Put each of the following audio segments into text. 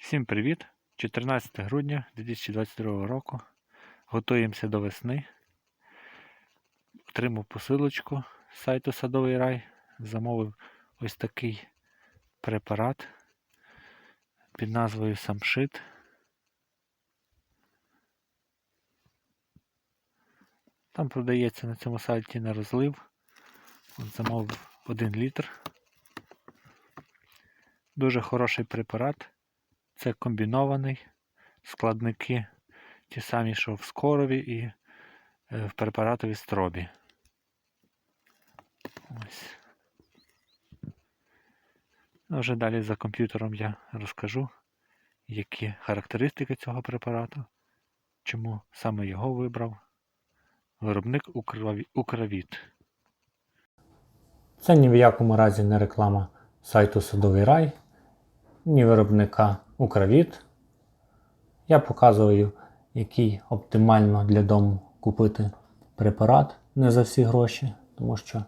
Всім привіт! 14 грудня 2022 року. Готуємося до весни. Отримав посилочку з сайту Садовий рай. Замовив ось такий препарат під назвою Самшит. Там продається на цьому сайті на розлив. От замовив 1 літр. Дуже хороший препарат. Це комбінований складники, ті самі, що в скорові і е, в препаратові стробі. Ось. Ну, вже далі за комп'ютером я розкажу, які характеристики цього препарату, чому саме його вибрав. Виробник Украві- Укравіт. Це ні в якому разі не реклама сайту Садовий рай, ні виробника Укравіт. Я показую, який оптимально для дому купити препарат не за всі гроші, тому що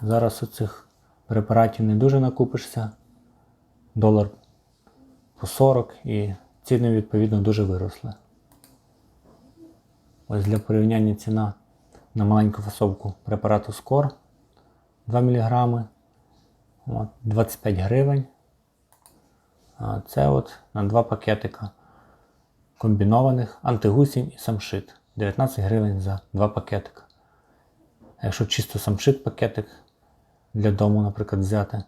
зараз у цих препаратів не дуже накупишся. Долар по 40 і ціни відповідно дуже виросли. Ось для порівняння ціна на маленьку фасовку препарату Скор 2 мг. 25 гривень. Це от на два пакетика комбінованих антигусінь і самшит. 19 гривень за два пакетика. Якщо чисто самшит пакетик для дому, наприклад, взяти,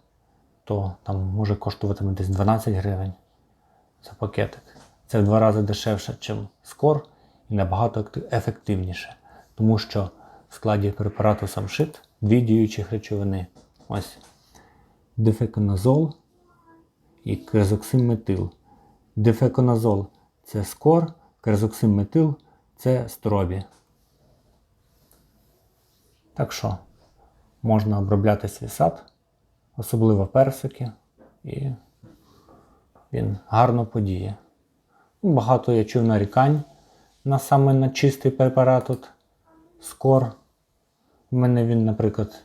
то там може коштуватиме десь 12 гривень за пакетик. Це в два рази дешевше, ніж скор і набагато ефективніше. Тому що в складі препарату самшит дві діючих речовини. Ось дифеконазол і крезоксиметил. Дифеконазол це скор, крезоксиметил це стробі. Так що можна обробляти свій сад, особливо персики, і він гарно подіє. Багато я чув нарікань на саме на чистий препарат от скор. Мене він, наприклад,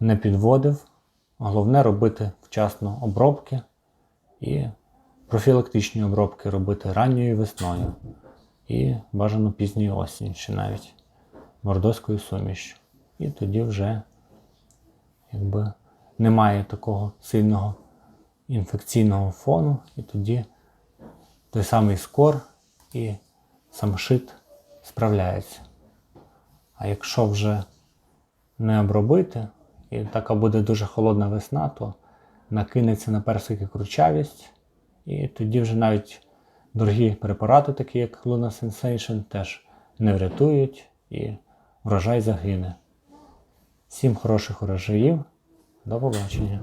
не підводив. Головне робити вчасно обробки і профілактичні обробки робити ранньою весною і бажано пізньою осінь, ще навіть мордоською сумішю. І тоді вже якби немає такого сильного інфекційного фону, і тоді той самий скор і самшит справляється. А якщо вже не обробити, і така буде дуже холодна весна, то накинеться на персики кручавість, і тоді вже навіть дорогі препарати, такі як Luna Sensation, теж не врятують і врожай загине. Всім хороших урожаїв. До побачення!